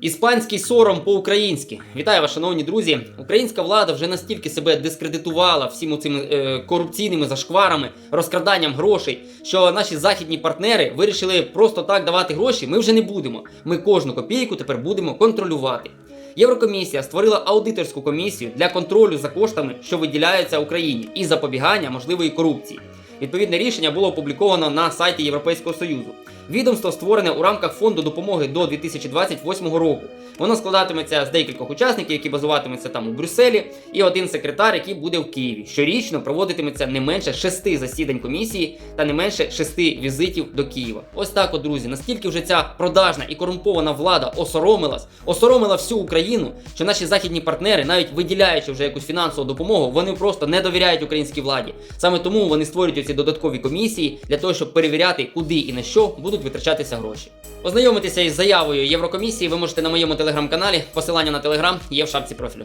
Іспанський сором по-українськи. Вітаю вас, шановні друзі. Українська влада вже настільки себе дискредитувала всіми цими е, корупційними зашкварами, розкраданням грошей, що наші західні партнери вирішили просто так давати гроші. Ми вже не будемо. Ми кожну копійку тепер будемо контролювати. Єврокомісія створила аудиторську комісію для контролю за коштами, що виділяються Україні, і запобігання можливої корупції. Відповідне рішення було опубліковано на сайті Європейського Союзу. Відомство створене у рамках фонду допомоги до 2028 року. Воно складатиметься з декількох учасників, які базуватимуться там у Брюсселі, і один секретар, який буде в Києві. Щорічно проводитиметься не менше шести засідань комісії та не менше шести візитів до Києва. Ось так, от, друзі, наскільки вже ця продажна і корумпована влада осоромилась, осоромила всю Україну, що наші західні партнери, навіть виділяючи вже якусь фінансову допомогу, вони просто не довіряють українській владі. Саме тому вони створюють ці додаткові комісії для того, щоб перевіряти, куди і на що будуть витрачатися гроші. Ознайомитися із заявою Єврокомісії ви можете на моєму телеграм-каналі. Посилання на телеграм є в шапці профілю.